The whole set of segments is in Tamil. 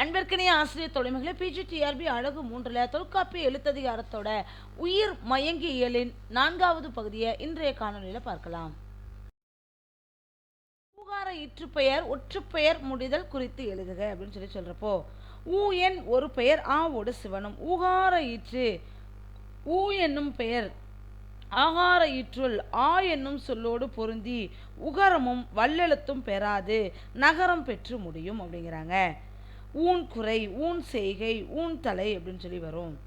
அன்பிற்கினிய ஆசிரியர் தொலைமைகளை பிஜிடிஆர்பி அழகு மூன்றில் தொல்காப்பிய எழுத்ததிகாரத்தோட உயிர் மயங்கியலின் நான்காவது பகுதியை இன்றைய காணொலியில் பார்க்கலாம். ஊகார இற்றுப்பெயர் ஒற்றுப்பெயர் முடிதல் குறித்து எழுதுக அப்படின்னு சொல்லி சொல்றப்போ ஊ என் ஒரு பெயர் ஆவோடு சிவனும். ஊகார ஈற்று ஊ என்னும் பெயர் ஆகார ஈற்றுள் ஆ என்னும் சொல்லோடு பொருந்தி உகரமும் வல்லெழுத்தும் பெறாது நகரம் பெற்று முடியும் அப்படிங்கிறாங்க. ஊன் குறை ஊன் செய்கை ஊன் தலை அப்படின்னு சொல்லி வரும்.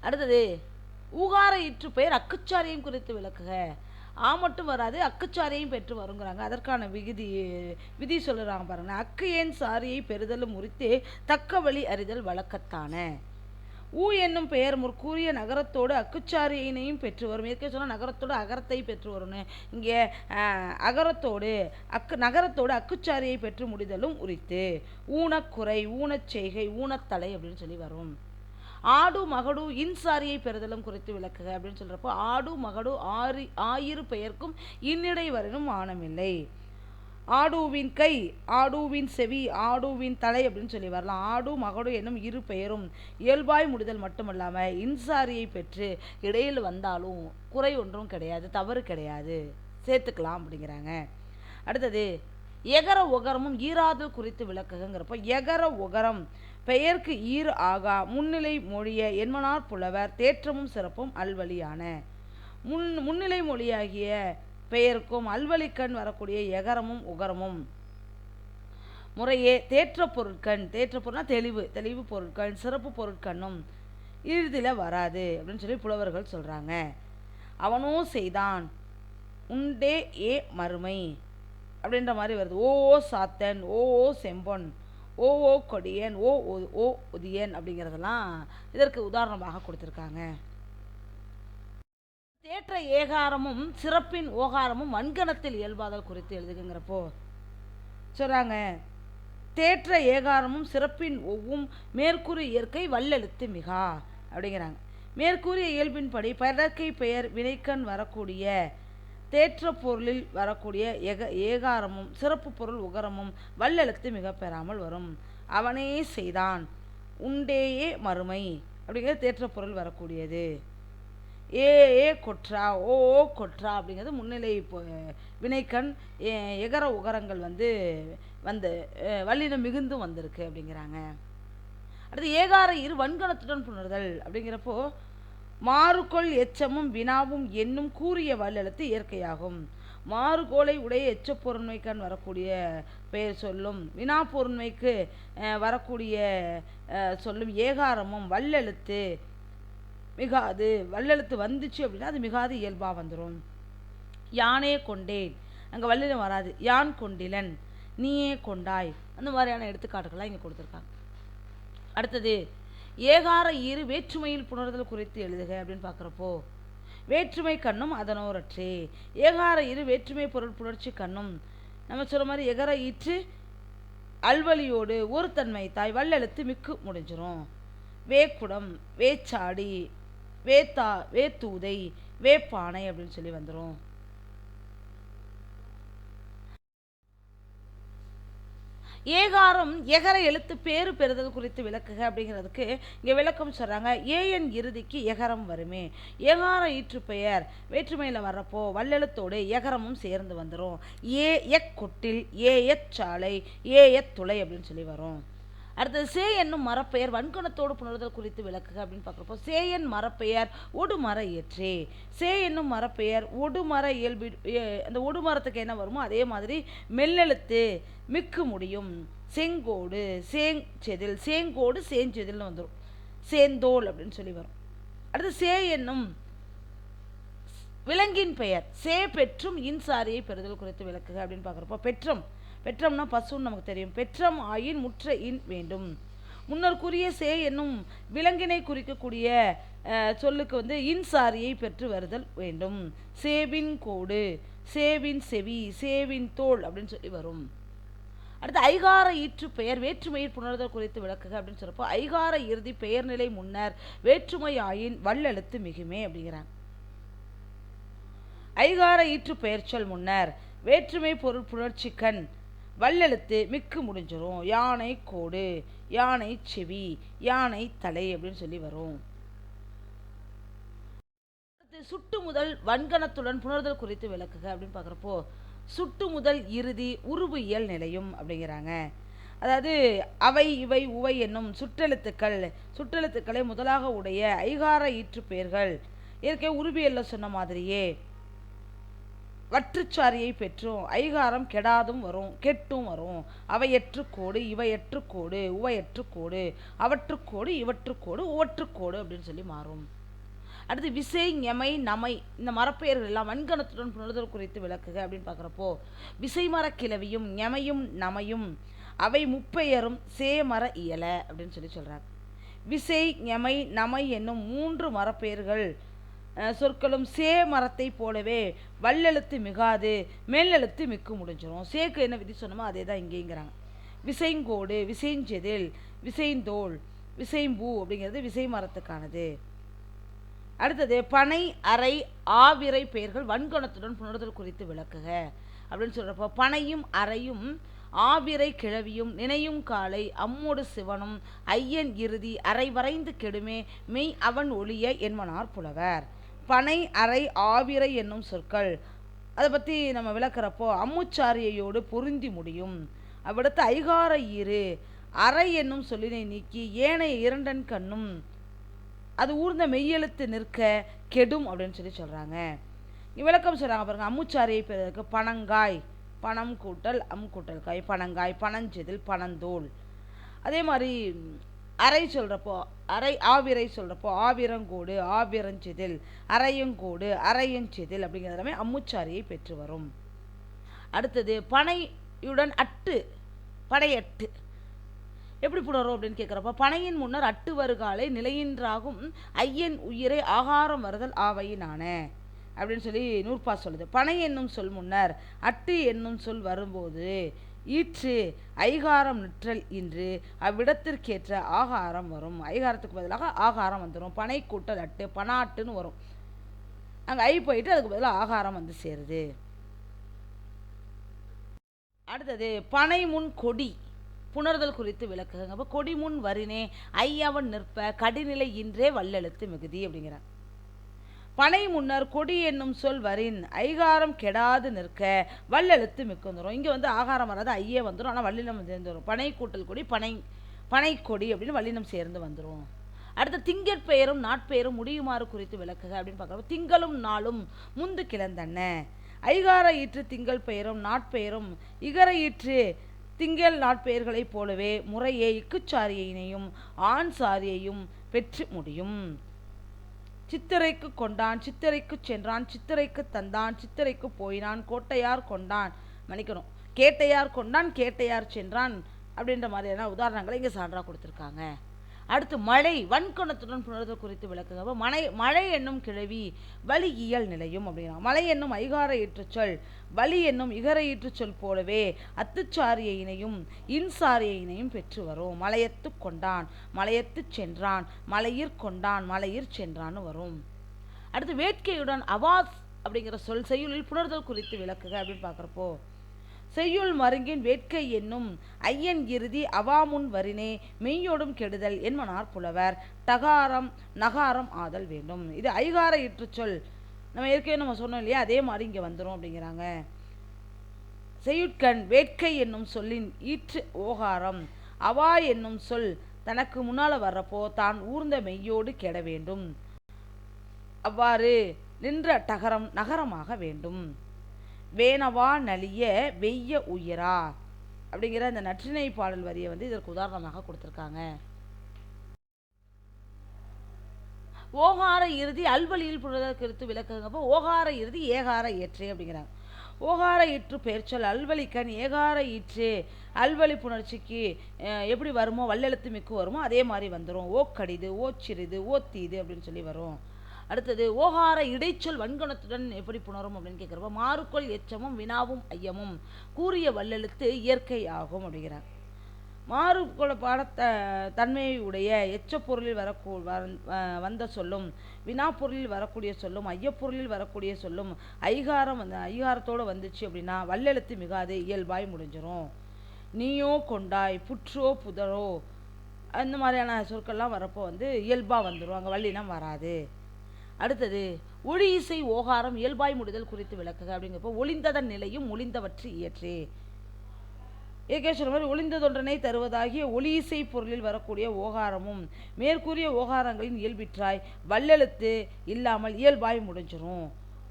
அடுத்தது ஊகார இற்று பெயர் அக்குச்சாரியம் குறித்து விளக்குக. ஆ மட்டும் வராது அக்குச்சாரியும் பெற்று வருங்கிறாங்க. அதற்கான விகுதி விதி சொல்லுறாங்க பாருங்க. அக்கு ஏன் சாரியை பெறுதலும் முறித்து தக்க வழி அறிதல் வழக்கத்தான. ஊ என்னும் பெயர் முற்கூறிய நகரத்தோடு அக்குச்சாரியினையும் பெற்று வரும். ஏற்கனவே சொன்னால் நகரத்தோடு அகரத்தை பெற்று வரும்னு. இங்கே அகரத்தோடு அக்கு நகரத்தோடு அக்குச்சாரியை பெற்று முடிதலும் உரித்து. ஊனக்குறை ஊனச் செய்கை ஊனத்தலை அப்படின்னு சொல்லி வரும். ஆடு மகடு இன்சாரியை பெறுதலும் குறித்து விளக்குக அப்படின்னு சொல்கிறப்போ ஆடு மகடு ஆறு ஆயிரு பெயர்க்கும் இன்னிடை வரினும் ஆனமில்லை. ஆடுவின் கை ஆடுவின் செவி ஆடுவின் தலை அப்படின்னு சொல்லி வரலாம். ஆடு மகடு என்னும் இரு பெயரும் இயல்பாய் முடிதல் மட்டுமல்லாமல் இன்சாரியை பெற்று இடையில் வந்தாலும் குறை ஒன்றும் கிடையாது தவறு கிடையாது. சேர்த்துக்கலாம் அப்படிங்கிறாங்க. அடுத்தது எகர உகரமும் ஈராது குறித்து விளக்குங்கிறப்போ எகர உகரம் பெயர்க்கு ஈர் ஆகா முன்னிலை மொழிய என்மனார் புலவர் தேற்றமும் சிறப்பும் அல்வழியான. முன் முன்னிலை மொழியாகிய பெயருக்கும் அல்வழிக்கண் வரக்கூடிய எகரமும் உகரமும். முறையே தேற்ற பொருட்கண். தேற்ற பொருள்னா தெளிவு. தெளிவு பொருட்கள் சிறப்பு பொருட்கண்ணும் இறுதியில் வராது அப்படின்னு சொல்லி புலவர்கள் சொல்கிறாங்க அவனும் செய்தான். உண்டே ஏ மறுமை அப்படின்ற மாதிரி வருது. ஓ ஓ சாத்தன் ஓ ஓ செம்பொன் ஓ ஓ கொடியன் ஓ ஓ உதியன் அப்படிங்கிறதெல்லாம் இதற்கு உதாரணமாக கொடுத்துருக்காங்க. தேற்ற ஏகாரமும் சிறப்பின் ஓகாரமும் வன்கணத்தில் இயல்பாதல் குறித்து எழுதுங்கிறப்போ சொல்கிறாங்க தேற்ற ஏகாரமும் சிறப்பின் ஒவ்வும் மேற்கூறிய இயற்கை வல்லெழுத்து மிகா அப்படிங்கிறாங்க. மேற்கூறிய இயல்பின்படி படற்கை பெயர் வினைக்கண் வரக்கூடிய தேற்ற பொருளில் வரக்கூடிய ஏக ஏகாரமும் சிறப்பு பொருள் உகரமும் வல்லெழுத்து மிக பெறாமல் வரும். அவனே செய்தான் உண்டேயே மறுமை அப்படிங்கிறது தேற்ற பொருள் வரக்கூடியது. ஏ ஏ கொற்றா ஓ ஓ கொற்றா அப்படிங்கிறது முன்னிலை வினைக்கண் எகர உகரங்கள் வந்து வந்து வல்லினம் மிகுந்தும் வந்திருக்கு அப்படிங்கிறாங்க. அடுத்து ஏகார இரு வன்கணத்துடன் புணர்தல் அப்படிங்கிறப்போ மாறுகோள் எச்சமும் வினாவும் என்னும் கூறிய வல்லெழுத்து இயற்கையாகும். மாறுகோளை உடைய எச்ச பொருண்மைக்கண் வரக்கூடிய பெயர் சொல்லும் வினா பொருண்மைக்கு வரக்கூடிய சொல்லும் ஏகாரமும் வல்லெழுத்து மிகாது வல்லெழுத்து வந்துச்சு அப்படின்னா அது மிகாது இயல்பாக வந்துடும் யானே கொண்டேன். அங்கே வல்லினம் வராது. யான் கொண்டிலன்? நீயே கொண்டாய். அந்த மாதிரியான எடுத்துக்காட்டுகள்லாம் இங்கே கொடுத்துருக்காங்க. அடுத்தது ஏகார ஈறு வேற்றுமையில் புணர்தல் குறித்து எழுதுக அப்படின்னு பார்க்குறப்போ வேற்றுமை கண்ணும் அதனோரற்றே. ஏகார இரு வேற்றுமை பொருள் புணர்ச்சி கண்ணும் நம்ம சொல்கிற மாதிரி எகர ஈற்று அல்வலியோடு ஒரு தன்மை தாய் வல்லெழுத்து மிக்கு முடிஞ்சிரும். வேக்குடம் வேச்சாடி வேத்தா வேத்தூதை வேப்பானை அப்படின்னு சொல்லி வந்துடும் ஏகாரம் எகர எழுத்து பேரு பெறுதல் குறித்து விளக்குக அப்படிங்கிறதுக்கு இங்கே விளக்கம் சொல்கிறாங்க ஏஎன் இறுதிக்கு எகரம் வருமே. ஏகார ஈற்று பெயர். வேற்றுமையில் வர்றப்போ வல்லெழுத்தோடு எகரமும் சேர்ந்து வந்துடும் ஏ எக் கொட்டில் ஏ எச் சாலை ஏ எத் துளை அப்படின்னு சொல்லி வரும். அடுத்தது சே என்னும் மரப்பெயர் வன்கணத்தோடு புணர்தல் குறித்து விளக்குக அப்படின்னு பார்க்குறப்போ சேயன் மரப்பெயர் ஒடுமர இயற்றே. சே என்னும் மரப்பெயர் ஒடுமர இயல்பு அந்த ஒடுமரத்துக்கு என்ன வருமோ அதே மாதிரி மெல்லெழுத்து மிக்கு முடியும் செங்கோடு சேங் செதில் சேங்கோடு சேஞ்செதில்னு வந்துடும் சேந்தோல் அப்படின்னு சொல்லி வரும். அடுத்து சே என்னும் விலங்கின் பெயர் சே பெற்றும் இன்சாரியை பெறுதல் குறித்து விளக்குக அப்படின்னு பார்க்குறப்போ பெற்றம். பெற்றம்னா பசுன்னு நமக்கு தெரியும். பெற்றம் ஆயின் முற்ற இன் வேண்டும். முன்னர் கூறிய சே என்னும் விலங்கினை குறிக்கக்கூடிய சொல்லுக்கு வந்து இன்சாரியை பெற்று வருதல் வேண்டும். சேவின் கோடு சேவின் செவி சேவின் தோல் அப்படின்னு சொல்லி வரும். அடுத்து ஐகார ஈற்று பெயர் வேற்றுமையில் புணர்தல் குறித்து விளக்குக அப்படின்னு சொல்றப்போ ஐகார இறுதி பெயர் நிலை முன்னர் வேற்றுமை ஆயின் வல்லெழுத்து மிகுமே அப்படிங்கிறாங்க. ஐகார ஈற்று பெயர்ச்சொல் முன்னர் வேற்றுமை பொருள் புணர்ச்சி கண் வல்லெழுத்து மிக்கு முடிஞ்சிடும் யானை கோடு யானை செவி யானை தலை அப்படின்னு சொல்லி வரும். அடுத்து சுட்டு முதல் வன்கணத்துடன் புணர்தல் குறித்து விளக்குக அப்படின்னு பார்க்குறப்போ சுட்டு முதல் இறுதி உருவு இயல் நிலையும் அப்படிங்கிறாங்க. அதாவது அவை இவை உவை என்னும் சுற்றெழுத்துக்கள் சுற்றெழுத்துக்களை முதலாக உடைய ஐகார ஈற்று பெயர்கள் இயற்கை உருவியல்ல சொன்ன மாதிரியே வற்றுச்சாரியை பெற்றும். ஐகாரம் கெடாதும் வரும் கெட்டும் வரும். அவையற்றுக்கோடு இவையற்றுக்கோடு உவையற்றுக்கோடு அவற்றுக்கோடு இவற்றுக்கோடு ஒவற்றுக்கோடு அப்படின்னு சொல்லி மாறும். அடுத்து விசை ஞமை நமை இந்த மரப்பெயர்கள் எல்லாம் வன்கணத்துடன் புணர்தல் குறித்து விளக்குக அப்படின்னு பார்க்குறப்போ விசை மரக்கிழவியும் ஞமையும் நமையும் அவை முப்பெயரும் சேமர இயல அப்படின்னு சொல்லி சொல்கிறாங்க விசை ஞமை நமை என்னும் மூன்று மரப்பெயர்கள் சொற்களும் சே மரத்தை போலவே வல்லெழுத்து மிகாது மேலெழுத்து மிக்கு முடிஞ்சிரும். சேக்கு என்ன விதி சொன்னமோ அதே தான் இங்கேங்கிறாங்க. விசைங்கோடு விசைஞ்செதில் விசைந்தோல் விசைம்பூ அப்படிங்கிறது விசை மரத்துக்கானது. அடுத்தது பனை அறை ஆவிரை பெயர்கள் வன்கணத்துடன் புணர்தல் குறித்து விளக்குக அப்படின்னு சொல்கிறப்போ பனையும் அறையும் ஆவிரை கிழவியும் நினையும் காலை அம்மோடு சிவனும் ஐயன் இறுதி அறை வரைந்து கெடுமே மெய் அவன் ஒளிய என்பனார் புலவர். பனை அறை ஆவிரை என்னும் சொற்கள். அதை பற்றி நம்ம விளக்குறப்போ அம்முச்சாரியையோடு பொருந்தி முடியும். அவ்விடத்து ஐகார ஈறு. அறை என்னும் சொல்லினை நீக்கி ஏனைய இரண்டன் கண்ணும் அது ஊர்ந்த மெய்யெழுத்து நிற்க கெடும் அப்படின்னு சொல்லி சொல்கிறாங்க விளக்கம் சொல்கிறாங்க பாருங்க அம்முச்சாரியை பெறுவதற்கு பனங்காய் பணம் கூட்டல் அம் கூட்டல் காய் பனங்காய் பனஞ்செதில் பனந்தோல். அதே மாதிரி அறை சொல்கிறப்போ அரை ஆவிரை சொல்கிறப்போ ஆவிரங்கோடு ஆவிரஞ்சிதில் அரையங்கோடு அரையஞ்செதில் அப்படிங்கிறது எல்லாமே அம்முச்சாரியை பெற்று வரும். அடுத்தது பனையுடன் அட்டு படையட்டு. எப்படி புணரும் அப்படின்னு கேட்குறப்ப பனையின் முன்னர் அட்டு வருகாலை நிலையின்றாகும் ஐயன் உயிரை ஆகாரம் வருதல் ஆவையினான அப்படின்னு சொல்லி நூற்பா சொல்லுது. பனை என்னும் சொல் முன்னர் அட்டு என்னும் சொல் வரும்போது ஈற்று ஐகாரம் நிற்றல் இன்று அவ்விடத்திற்கேற்ற ஆகாரம் வரும். ஐகாரத்துக்கு பதிலாக ஆகாரம் வந்துடும் பனை கூட்டல் அட்டு பனாட்டுன்னு வரும். அங்கே ஐ போயிட்டு அதுக்கு பதிலாக ஆகாரம் வந்து சேருது. அடுத்தது பனை முன் கொடி புணர்தல் குறித்து விளக்குங்க. அப்போ கொடி முன் வரினே ஐயாவன் நிற்ப கடிநிலை இன்றே வல்லெழுத்து மிகுதி அப்படிங்கிறார். பனை முன்னர் கொடி என்னும் சொல் வரின் ஐகாரம் கெடாது நிற்க வல்லெழுத்து மிக்க வந்துடும் இங்கே வந்து ஆகாரம் வராது ஐயே வந்துடும் ஆனால் வல்லினம் சேர்ந்து வரும். பனை கூட்டல் கொடி பனை பனைக்கொடி அப்படின்னு வல்லினம் சேர்ந்து வந்துடும் அடுத்து திங்கட்பெயரும் நாட்பெயரும் முடியுமாறு குறித்து விளக்குக அப்படின்னு பார்க்குறோம் திங்களும் நாளும் முந்து கிளந்தன ஐகார ஈற்று திங்கள் பெயரும் நாட்பெயரும் இகர ஈற்று திங்கள் நாட்பெயர்களைப் போலவே முறையே இக்குச்சாரியையினையும் ஆண் சாரியையும் பெற்று முடியும். சித்திரைக்கு கொண்டான் சித்திரைக்கு சென்றான் சித்திரைக்கு தந்தான் சித்திரைக்கு போயினான் கோட்டையார் கொண்டான். மன்னிக்கணும். கேட்டையார் கொண்டான் கேட்டையார் சென்றான் அப்படின்ற மாதிரியான உதாரணங்களை இங்கே சான்றாக கொடுத்துருக்காங்க. அடுத்து மழை வன்கணத்துடன் புணர்தல் குறித்து விளக்குங்க அப்போ மழை மழை என்னும் கிழவி வலி இயல் நிலையும் அப்படின்னா மழை என்னும் ஐகார ஈற்றுச்சொல் வலி என்னும் இகர ஈற்றுச்சொல் போலவே அத்துச்சாரியையினையும் இன்சாரியையினையும் பெற்று வரும். மலையத்து கொண்டான் மலையத்து சென்றான் மலையிற் கொண்டான் மலையிற் சென்றான்னு வரும். அடுத்து வேட்கையுடன் அவாஸ் அப்படிங்கிற சொல் செய்யுளில் புணர்தல் குறித்து விளக்குக அப்படின்னு பார்க்குறப்போ செய்யுள் மருங்கின் வேட்கை என்னும் ஐயன் இறுதி அவாமுன் வரினே மெய்யோடும் கெடுதல் என்மனார் புலவர். டகாரம் நகாரம் ஆதல் வேண்டும். இது ஐகார இற்றுச்சொல் நம்ம ஏற்கனவே நம்ம சொன்னோம் இல்லையா? அதே மாதிரி இங்கே வந்துடும் அப்படிங்கிறாங்க. செய்யுட்கண் வேட்கை என்னும் சொல்லின் ஈற்று ஓகாரம். அவா என்னும் சொல் தனக்கு முன்னால் வர்றப்போ தான் ஊர்ந்த மெய்யோடு கெட வேண்டும். அவ்வாறு நின்ற டகரம் நகரமாக வேண்டும். வேணவா நலிய வெய்ய உயிரா? அப்படிங்கிற அந்த நற்றிணை பாடல் வரியை வந்து இதற்கு உதாரணமாக கொடுத்துருக்காங்க. ஓகார இறுதி அல்வழியில் புணர்தல் குறித்து விளக்குங்கப்போ ஓகார இறுதி ஏகார ஏற்று அப்படிங்கிறாங்க. ஓகார ஈற்று பெயர்ச்சொல் அல்வழிக்கண் ஏகார ஈற்று அல்வழி புணர்ச்சிக்கு எப்படி வருமோ வல்லெழுத்து மிக்கு வருமோ அதே மாதிரி வந்துடும் ஓக்கடிது ஓச்சிறிது ஓத்தீது அப்படின்னு சொல்லி வரும். அடுத்தது ஓகார இடைச்சொல் வன்கணத்துடன் எப்படி புணரும் அப்படின்னு கேட்குறப்ப மாறுக்கொள் எச்சமும் வினாவும் ஐயமும் கூறிய வல்லெழுத்து இயற்கை ஆகும் அப்படிங்கிறார். மாறுகொள பாடத்த தன்மையை உடைய எச்சப்பொருளில் வரக்கூ வந்- வந்த சொல்லும் வினா பொருளில் வரக்கூடிய சொல்லும் ஐயப்பொருளில் வரக்கூடிய சொல்லும் ஐகாரம் வந்து ஐகாரத்தோடு வந்துச்சு அப்படின்னா வல்லெழுத்து மிகாது இயல்பாய் முடிஞ்சிடும் நீயோ கொண்டாய் புற்றோ புதரோ அந்த மாதிரியான சொற்கள்லாம் வரப்போ வந்து இயல்பாக வந்துடும் அங்கே வள்ளினம் வராது. அடுத்தது ஒளி இசை ஓகாரம் இயல்பாய் முடிதல் குறித்து விளக்குக அப்படிங்கிறப்போ ஒளிந்ததன் நிலையும் ஒளிந்தவற்று இயற்று. ஏற்கனவே சொன்ன மாதிரி ஒளிந்ததொன்றனை தருவதாகிய ஒளி இசை பொருளில் வரக்கூடிய ஓகாரமும் மேற்கூறிய ஓகாரங்களின் இயல்பிற்றாய் வல்லெழுத்து இல்லாமல் இயல்பாய் முடிஞ்சிரும்.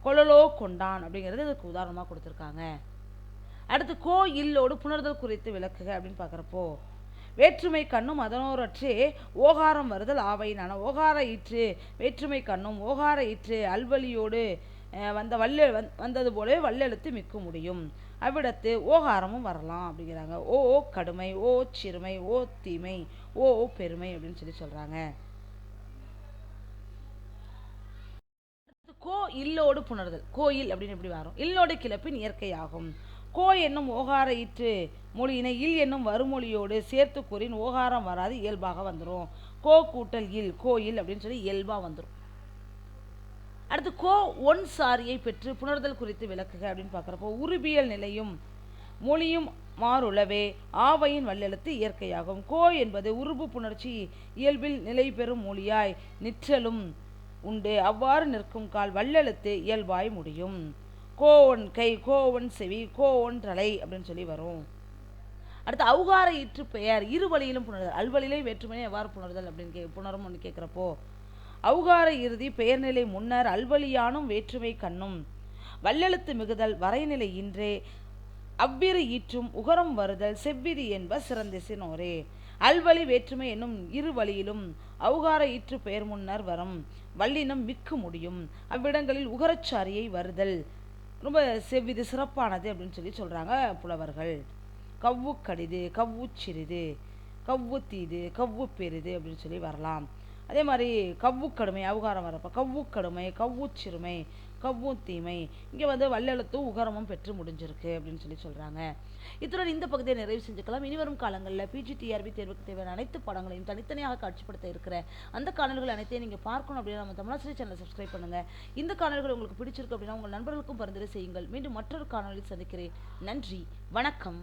கொழலோ கொண்டான் அப்படிங்கிறது இதுக்கு உதாரணமாக கொடுத்துருக்காங்க. அடுத்து கோ இல்லோடு புணர்தல் குறித்து விளக்குக அப்படின்னு பார்க்குறப்போ வேற்றுமை கண்ணும் அதனோரற்றே ஓகாரம் வருதல் ஆவையினான ஓகார ஈற்று வேற்றுமை கண்ணும் ஓகார ஈற்று அல்வலியோடு அஹ், வந்த வல்ல வந்- வந்தது போலவே வல்லெழுத்து மிக்க முடியும். அவ்விடத்து ஓகாரமும் வரலாம் அப்படிங்கிறாங்க. ஓ ஓ கடுமை ஓ சிறுமை ஓ தீமை ஓ ஓ பெருமை அப்படின்னு சொல்லி சொல்றாங்க. கோ இல்லோடு புணர்தல். கோயில் அப்படின்னு எப்படி வரும்? இல்லோடு கிளப்பின் இயற்கையாகும். கோ என்னும் ஓகார ஈற்று மொழியினை இல் என்னும் வருமொழியோடு சேர்த்து கூறின் ஓகாரம் வராது இயல்பாக வந்துடும் கோ கூட்டல் இல் கோயில் அப்படின்னு சொல்லி இயல்பாக வந்துடும் அடுத்து கோ ஒன் சாரியை பெற்று புணர்தல் குறித்து விளக்குக அப்படின்னு பார்க்குறப்போ உருபியல் நிலையும் மொழியும் மாறுளவே ஆவையின் வல்லெழுத்து இயற்கையாகும். கோ என்பது உருபு புணர்ச்சி இயல்பில் நிலை பெறும் மொழியாய் நிற்றலும் உண்டு. அவ்வாறு நிற்கும் கால் வல்லெழுத்து இயல்பாய் முடியும். கோவன் கை கோவன் செவி கோவன் தலை அப்படின்னு சொல்லி வரும். அடுத்து அவுகார ஈற்று பெயர். இரு வழியிலும் புணர்தல். அல்வழியிலையும் வேற்றுமையை எவ்வாறு புணர்தல் அப்படின்னு கே புணரும்னு கேட்குறப்போ அவுகார இறுதி பெயர்நிலை முன்னர் அல்வழியானும் வேற்றுமை கண்ணும். வல்லெழுத்து மிகுதல் வரைநிலை இன்றே. அவ்விரு ஈற்றும் உகரம் வருதல் செவ்விதி என்ப சிறந்திசினோரே அல்வழி வேற்றுமை என்னும் இரு வழியிலும் அவுகார ஈற்று பெயர் முன்னர் வரும். வல்லினம் மிக்கு முடியும். அவ்விடங்களில் உகரச்சாரியை வருதல். ரொம்ப செவ்விது சிறப்பானது அப்படின்னு சொல்லி சொல்றாங்க புலவர்கள். கவ்வு கடிது கவ்வு சிறிது கவ்வு தீது கவ்வு பெரிது அப்படின்னு சொல்லி வரலாம். அதே மாதிரி கவ்வு கடுமை அவகாரம் வரப்போ கவ்வு கடுமை கவ்வு சிறுமை கவ்வு தீமை. இங்கே வந்து வல்லெழுத்தும் உகரமும் பெற்று முடிஞ்சிருக்கு அப்படின்னு சொல்லி சொல்கிறாங்க இத்துடன் இந்த பகுதியை நிறைவு செஞ்சுக்கலாம். இனிவரும் காலங்களில் பிஜிடிஆர்பி தேர்வுக்கு தேவையான அனைத்து படங்களையும் தனித்தனியாக காட்சிப்படுத்த இருக்கிற அந்த காணல்கள் அனைத்தையும் நீங்கள் பார்க்கணும் அப்படின்னா நம்ம தமிழாசிரியர் சேனலை சப்ஸ்கிரைப் பண்ணுங்கள் இந்த காணல்கள் உங்களுக்கு பிடிச்சிருக்கு அப்படின்னா உங்கள் நண்பர்களுக்கும் பரிந்துரை செய்யுங்கள். மீண்டும் மற்றொரு காணொலியில் சந்திக்கிறேன். நன்றி. வணக்கம்.